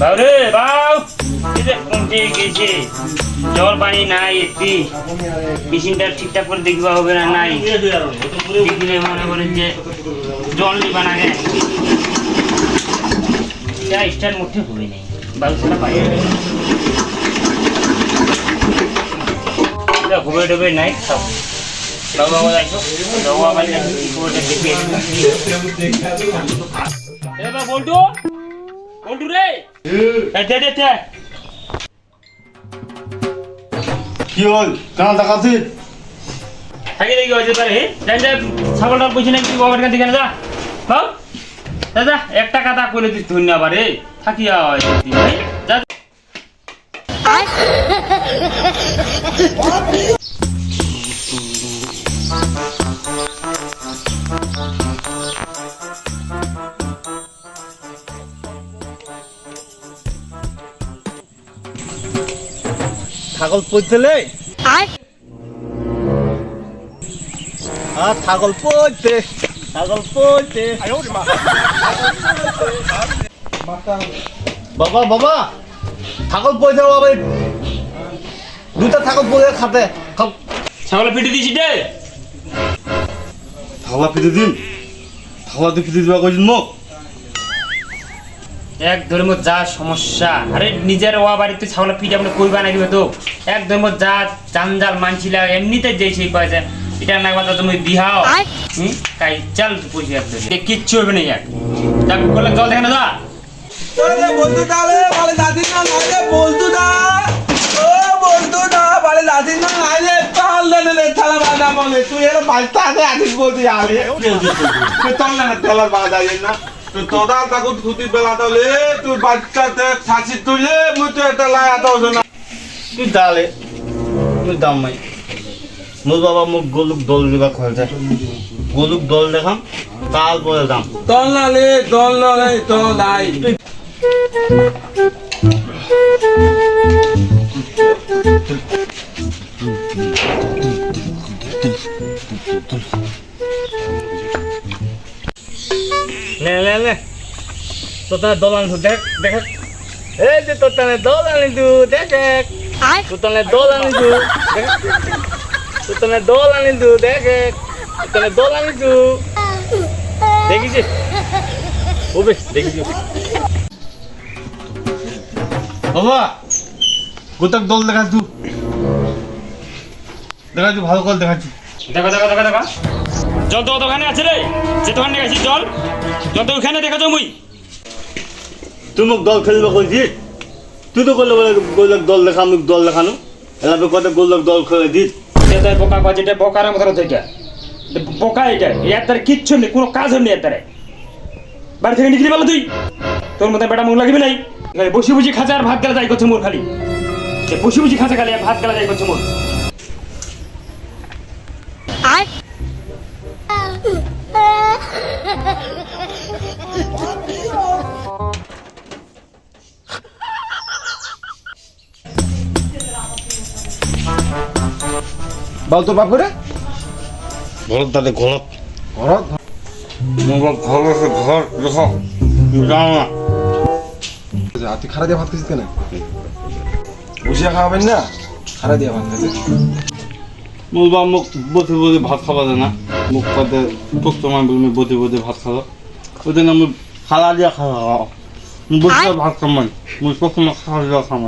বাউরে বাউ এই যে গেছে? জল পানি নাই একটি। মেশিনটা ঠিকঠাক করে দেখবা হবে না নাই? দেখলে মনে করেন যে জল নিবা না গে যা স্টার মধ্যে হবে নাই। বাউ ছাড়া পাই। ঘুরে ডুবে নাই সব বাবা বাবা যাইছো বাবা বাবা দেখে এবার বল্টু রে। দে দে দে। কি হল? কেন দেখাচ্ছিস থাকি দেখি হয়েছে তারে যাই যা ছাগলটার পয়সা নাকি বাবার কাছে কেন যা। বাউ দাদা একটা কথা করে দিস ধন্যবাদ রে থাকি ভাই যা ছাগল পড়তেলে আর? ছাগল পড়তে ছাগল পড়তে বাবা বাবা ছাগল পড়তে বাবা দুটা ছাগল পড়ে খাতে খাও। ছাগল পিটি দিছি রে থালা পিতে দিন। থালা পিতে দিবা কইছেন মোক এক ধর্ম যা সমস্যা। আরে নিজের ওয়া বাড়িতে ছাগল পিঠে আপনি কইবা নাকি তো? এক ধর্ম যা জানজাল মানছিলা এমনিতে যেই সেই কয়েছে এটা না কথা তুমি বিহাও হুম? তাই চল পয়সা একদম কিচ্ছু হবে না এক যাক করলে জল দেখে না যা। আরে বলতো তাহলে বলে দাদি না নাইলে বলতো না ও বলতো না বলে দাদি না নাইলে তাহলে নে থালা বাঁধা বলে। তুই এর বালতা আছে আদিস বলতি আলে তুই তল না তেলার বাঁধা যাই না তুই তোরা তাকে ধুতি বেলা তাহলে তুই বাচ্চাতে ছাঁচি তুলে মুই তো এটা লায়া তো না তুই ডালে তুই দাম নাই মোর বাবা মোক গলুক দল দিবা খুঁজছে গলুক দল দেখাম তারপরে দাম নালে তল নালে তল নাই নে তোর তানে দল আনিস দেখ দেখ। এই যে তোর তানে দল আনিস দেখ দেখ। তোর তানে দল আনিস দেখ। তোর তানে দল আনিস দেখ দেখ। তোর তানে দল আনিস দেখিছিস ওবে দেখিছিস বাবা গোটাক দল দেখাচ্ছু দেখাচ্ছু ভালো করে দেখাচ্ছু দেখো দেখো দেখো দেখো। জল তো দোকানে আছে রে যে দোকানে গেছি জল জল তো ওখানে দেখো তো মুই। তুই মোক দল খেলবে কইছিস তুই তো করলে বলে গোলক দল দেখা আমি দল দেখানো এলাবে কত গোলক দল খেলে দিস এটা বোকা বাজে এটা বোকার মতো এটা বোকা এটা এর তারে কিচ্ছু নেই কোনো কাজ হয়নি এর তারে বাড়ি থেকে নিকলি পারল তুই? তোর মতো বেটা মুখ লাগবে নাই? বসে বসে খাঁচা আর ভাত গেলা যাই করছে মোর খালি। বসে বসে খাঁচা খালি আর ভাত গেলা যাই করছে মোর বল তোর বাপ করে। ঘরত দাদে ঘরত ঘরত মোৰ বাপ ঘৰ আছে ঘৰ দেখো। যাওঁ না। তুই খারা দিয়ে ভাত খাচ্ছিস কেন? বসিয়া খাওয়াবেন না? খারা দিয়ে ভাত খাচ্ছিস মোৰ বাপ মোক বধি বধি ভাত খাব জানা। মোক কতে তোক তোমাৰ বুলি বধি বধি ভাত খাব। ওইদিন আমি খালা দিয়া খাওয়া বধি ভাত খাম মই। মোৰ চব সময় খালা দিয়া খাম